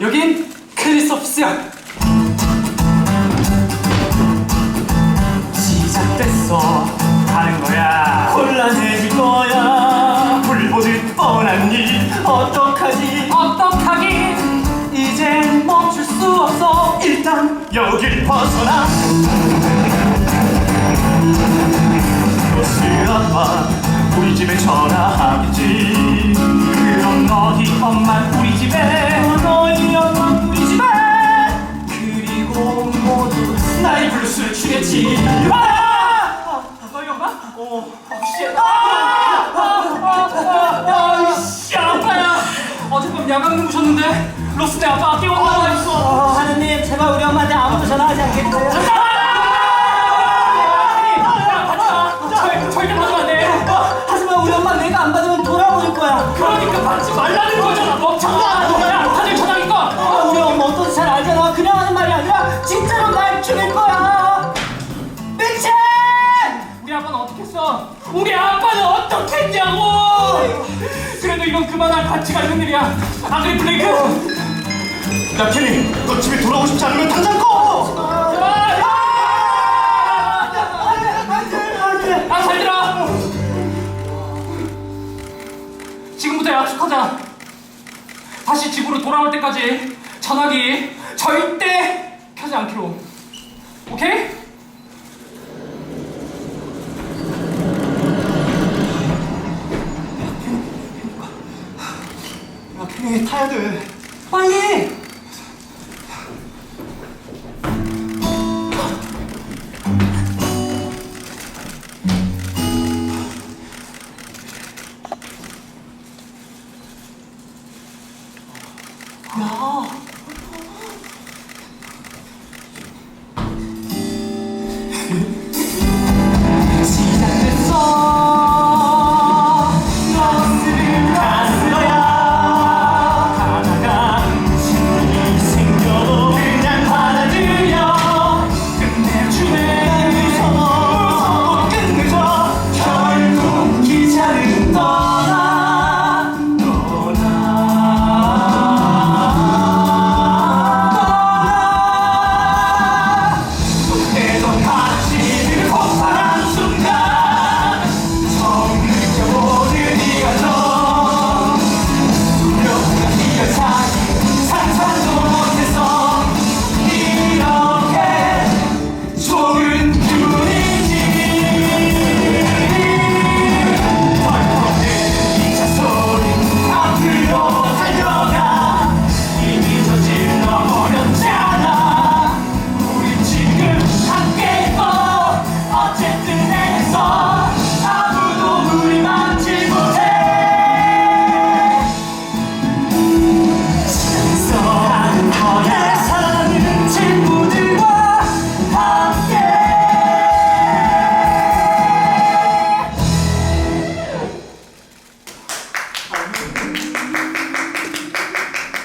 여긴 크리스 오피스야. 시작됐어. 가는 거야. 곤란해질 거야 불보듯 뻔한 일 어떡하지 어떡하긴 이젠 멈출 수 없어. 일단 여길 벗어나 버스 아빠 우리 집에 전화 아! 아! 아! 씨, 아빠야. 어젯밤 야간 누우셨는데 로스 내 아빠가 깨웠나 봐. 어, 하느님 제발 우리 엄마한테 아무도 전화하지 않겠어요? 절, 절대 받으면 안 돼. 하지만 우리 엄마 내가 안 받으면 돌아버릴 거야. 그러니까 받지 말라는 거잖아. 멍청아. 너야 다들 전화니까. 아, 우리 엄마 어떤지 잘 알잖아. 그냥 하는 말이 아니라 진짜로 날 우리 아빠는 어떻게 했냐고. 그래도 이건 그만할 가치가 있는 일이야. 안 그래 블레이크? 야 켈리 너 집에 돌아오고 싶지 않으면 당장 꺼. 아, 잘 들어. 지금부터 약속하자. 다시 집으로 돌아올 때까지 전화기 절대 켜지 않기로. 오케이? 야 켈리 타야 돼 빨리! 야,